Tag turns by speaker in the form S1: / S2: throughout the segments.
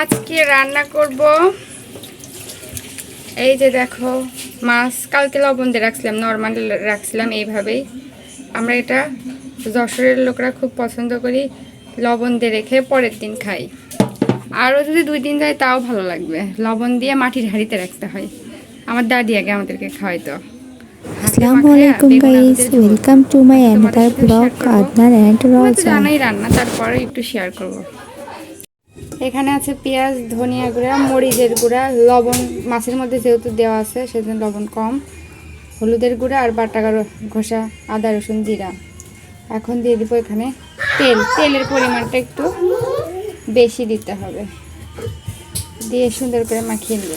S1: আজকে রান্না করব। এই যে দেখো মাছ কালকে লবণ দিয়ে রাখছিলাম নর্মাল রাখছিলাম এইভাবেই। আমরা এটা যশোরের লোকরা খুব পছন্দ করি লবণ দিয়ে রেখে পরের দিন খাই। আরও যদি দুই দিন যায় তাও ভালো লাগবে। লবণ দিয়ে মাটির হাঁড়িতে রাখতে হয়। আমার দাদি আগে আমাদেরকে খাওয়াইতো। হাতে
S2: আসসালামু
S1: মাখাইয়া
S2: আলাইকুম guys welcome to my another blog
S1: share
S2: and
S1: তোমরা তো
S2: রোজা
S1: জানাই রান্না তারপরে একটু শেয়ার করব। এখানে আছে পেঁয়াজ, ধনিয়া গুঁড়া, মরিচের গুঁড়া, লবণ, মাছের মধ্যে যেহেতু দেওয়া আছে, সেজন্য লবণ কম, হলুদের গুঁড়া আর বাটা ঘষা আদা, রসুন, জিরা। এখন দিয়ে দিব এখানে তেল। তেলের পরিমাণটা একটু বেশি দিতে হবে। দিয়ে সুন্দর করে মাখিয়ে নেব।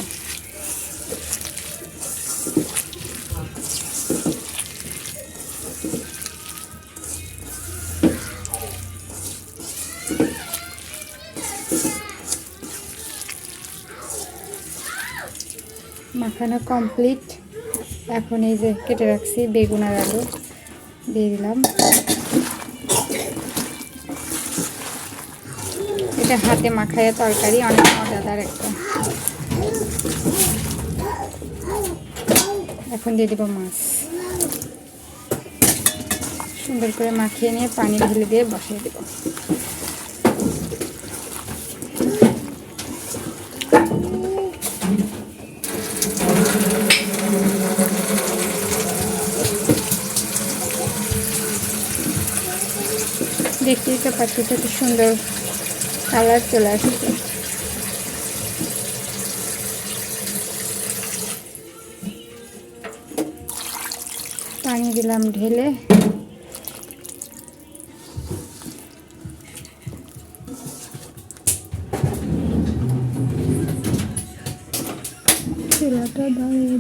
S1: মাখানো কমপ্লিট এখন এই যে কেটে রাখছি বেগুন আর আলু। দিয়ে দিলাম। এটা হাতে মাখায়া তরকারি, অনেক মজাদার একটা। এখন দিয়ে দিব মাছ। সুন্দর করে মাখিয়ে নিয়ে পানি ঢেলে দিয়ে বসিয়ে দেবো। দেখতেই তো পাচ্ছি কত সুন্দর কালার চলে আসছে। পানি দিলাম ঢেলে।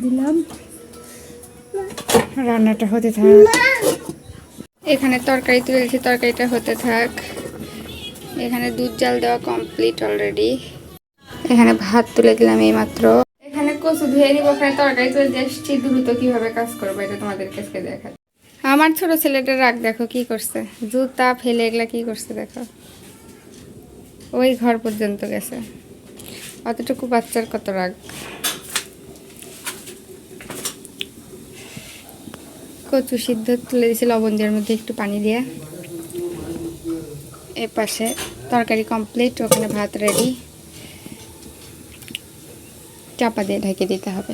S1: দিলাম। রান্নাটা হতে থাক। এখানে তরকারি তুলেছি, তরকারিটা হতে থাক। এখানে দুধ জাল দেওয়া কমপ্লিট অলরেডি এখানে ভাত তুলে দিলাম এই মাত্র এখানে কচু ধুয়ে নিব ওখানে তরকারি তুলে দিয়ে এসছি দ্রুত কীভাবে কাজ করব এটা তোমাদের কাছে দেখা আমার ছোট ছেলেটা রাগ দেখো কি করছে। জুতা ফেলে এগুলা কি করছে দেখো। ওই ঘর পর্যন্ত গেছে। অতটুকু বাচ্চার কত রাগ। কচু সিদ্ধ তুলে দিয়েছি লবণ দেওয়ার মধ্যে একটু পানি দিয়ে। এ পাশে তরকারি কমপ্লিট ওখানে ভাত রেডি চাপা দিয়ে ঢেকে দিতে হবে।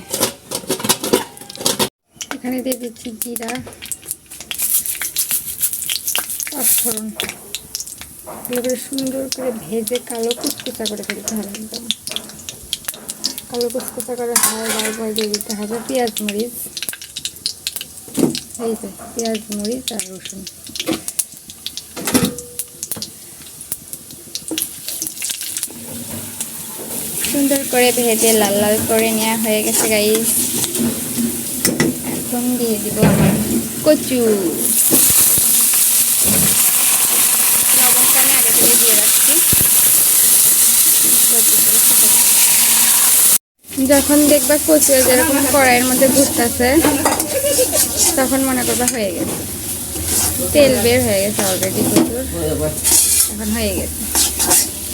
S1: এখানে দিয়ে দিচ্ছি জিরা, পাঁচফোড়ন। এগুলো সুন্দর করে ভেজে কালো কুচকুচা করে ফেলতে হবে একদম। কালো কুচকুচা করে হাওয়া বার দিয়ে দিতে হবে, পেঁয়াজ, মরিচ। এই যে পেঁয়াজ, মরিচ আর রসুন। সুন্দর করে ভেজে লাল লাল করে নেওয়া হয়ে গেছে গাইস এখন দিয়ে দিব আমার কচু। লবণটা আমি আগে থেকে দিয়ে রাখছি। যখন দেখবা কচু যেরকম কড়াইয়ের মধ্যে ঘুরতেছে তখন মনে করবা হয়ে গেছে। তেল বের হয়ে গেছে অলরেডি প্রচুর। এখন হয়ে গেছে।